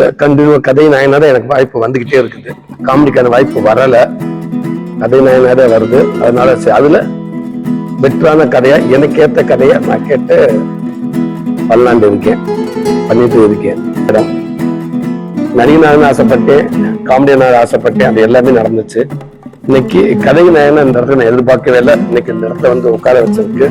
இல்லை கண்டினியூ கதை நாயனாக எனக்கு வாய்ப்பு வந்துக்கிட்டே இருக்குது. காமெடிக்கான வாய்ப்பு வரலை. கதை நாயனாக வருது. அதனால சரி, அதுல பெட்டரான கதையா எனக்கு ஏத்த கதையா நான் கேட்டு பண்ணலாண்டு இருக்கேன். பண்ணிட்டு இருக்கேன். இடம் நடிகனாக ஆசைப்பட்டேன் காமெடியனாக ஆசைப்பட்டேன். அது எல்லாமே நடந்துச்சு. இன்னைக்கு கதை நாயனா இந்த இடத்துல நான் எதிர்பார்க்கவே இல்லை. இன்னைக்கு இந்த இடத்துல வந்து உட்கார வச்சிருக்கு.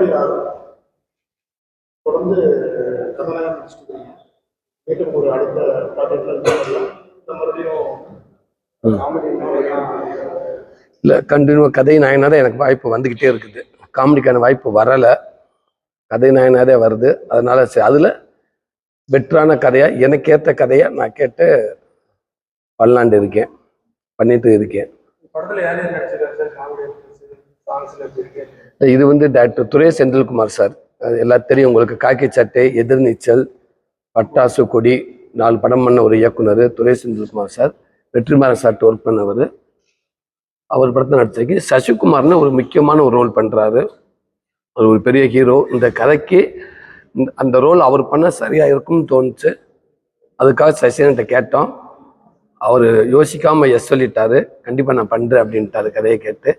படத்துடைய தொடர்ந்து கதாநாயகன் நடிச்சிட்டு மீண்டும் ஒரு அடுத்த ப்ராஜெக்ட்ல இல்லை கண்டினியூ கதை நாயனாக தான் எனக்கு வாய்ப்பு வந்துக்கிட்டே இருக்குது. காமெடிக்கான வாய்ப்பு வரலை. கதை நாயனாக தான் வருது. அதனால சரி அதில் பெட்டரான கதையாக எனக்கு ஏற்ற கதையை நான் கேட்டு பண்ணலாண்டு இருக்கேன் பண்ணிட்டு இருக்கேன். இது வந்து டாக்டர் துரை செந்தில்குமார் சார். அது எல்லாம் தெரியும். உங்களுக்கு காக்கி சட்டை எதிர்நீச்சல் பட்டாசு கொடி நாலு படம் பண்ண ஒரு இயக்குனர் துரை செந்தில்குமார் சார். வெற்றிமாறன் சார்ட்டு ஒர்க் பண்ணவர். அவர் படத்தை நடிச்சிருக்கு. சசிகுமார்னு ஒரு முக்கியமான ஒரு ரோல் பண்ணுறாரு அவர் ஒரு பெரிய ஹீரோ இந்த கதைக்கு இந்த- அந்த ரோல் அவர் பண்ண சரியாக இருக்கும்னு தோணுச்சு. அதுக்காக சசிகன்ட்ட கேட்டோம். அவர் யோசிக்காமல் எஸ் சொல்லிட்டாரு. கண்டிப்பாக நான் பண்ணுறேன் அப்படின்ட்டாரு கதையை கேட்டு.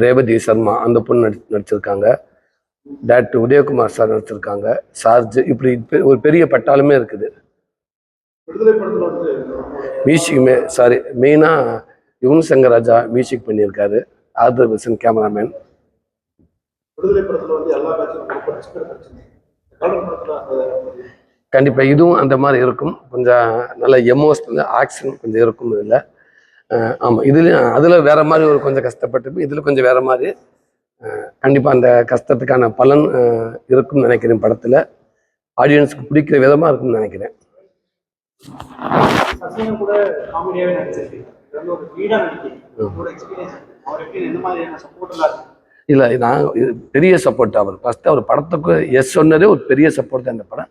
ரேவதி சர்மா அந்த பொண்ணு நடி நடிச்சிருக்காங்க. டேரக்டர் உதயகுமார் சார் நடிச்சிருக்காங்க. சார்ஜ் இப்படி ஒரு பெரிய பட்டாலுமே இருக்குது. மியூசிக்குமே சாரி மெயினாக யுவன் சங்கர் ராஜா மியூசிக் பண்ணியிருக்காரு. ஆதர் விசன் கேமராமேன் கண்டிப்பாக இதுவும் அந்த மாதிரி இருக்கும். கொஞ்சம் நல்ல எமோஷனல் ஆக்ஷன் கொஞ்சம் இருக்கும் இதில். ஆமாம் இதுலேயும் அதில் வேற மாதிரி ஒரு கொஞ்சம் கஷ்டப்பட்டு இதில் கொஞ்சம் வேற மாதிரி கண்டிப்பாக அந்த கஷ்டத்துக்கான பலன் இருக்கும்னு நினைக்கிறேன் படத்தில். ஆடியன்ஸுக்கு பிடிக்கிற விதமாக இருக்கும்னு நினைக்கிறேன். இல்லை நான் இது பெரிய சப்போர்ட் அவர். ஃபஸ்ட்டு அவர் படத்துக்கு எஸ் சொன்னதே ஒரு பெரிய சப்போர்ட் தான் இந்த படம்.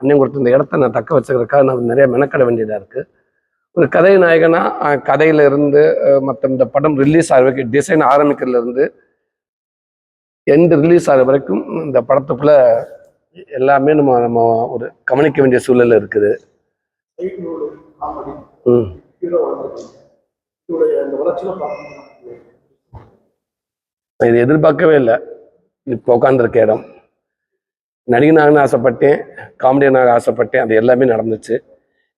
அன்னையும் கொடுத்த இந்த இடத்த நான் தக்க வச்சுக்கிறதுக்காக நான் நிறைய மெனக்கட வேண்டியதாக இருக்குது ஒரு கதை நாயகனா கதையில இருந்து மற்ற இந்த படம் ரிலீஸ் ஆகிற வரைக்கும் டிசைன் ஆரம்பிக்கிறதுல இருந்து எண்டு ரிலீஸ் ஆகிற வரைக்கும் இந்த படத்துக்குள்ள எல்லாமே நம்ம நம்ம ஒரு கவனிக்க வேண்டிய சூழல்ல இருக்குது. இது எதிர்பார்க்கவே இல்லை. இப்போ உட்காந்துருக்க இடம். நடிகனாகனு ஆசைப்பட்டேன் காமெடியனாக ஆசைப்பட்டேன் அது எல்லாமே நடந்துச்சு.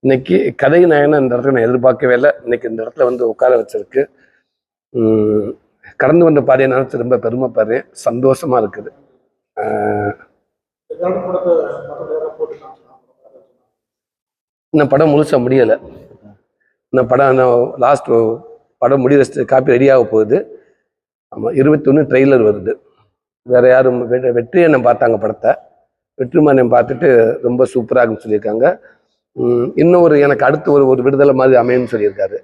இன்னைக்கு கதை நாயகனை இந்த இடத்துல நான் எதிர்பார்க்கவே இல்லை. இன்னைக்கு இந்த இடத்துல வந்து உட்கார வச்சிருக்கு. கடந்து வந்த பாதையை நினைச்சு ரொம்ப பெருமைப்படுறேன். சந்தோஷமா இருக்குது. இந்த படம் முழுசா முடியலை. இந்த படம் லாஸ்ட் படம் முடிகிற காப்பி ரெடியாக போகுது. ஆமாம் இருபத்தொன்று ட்ரெய்லர் வருது. வேற யாரும் வெ- வெற்றி அண்ணன் பார்த்தாங்க படத்தை. வெற்றிமாறன் பார்த்துட்டு ரொம்ப சூப்பராக சொல்லியிருக்காங்க. இன்னும் ஒரு எனக்கு அடுத்து ஒரு ஒரு விடுதலை மாதிரி அமையும்னு சொல்லியிருக்காரு.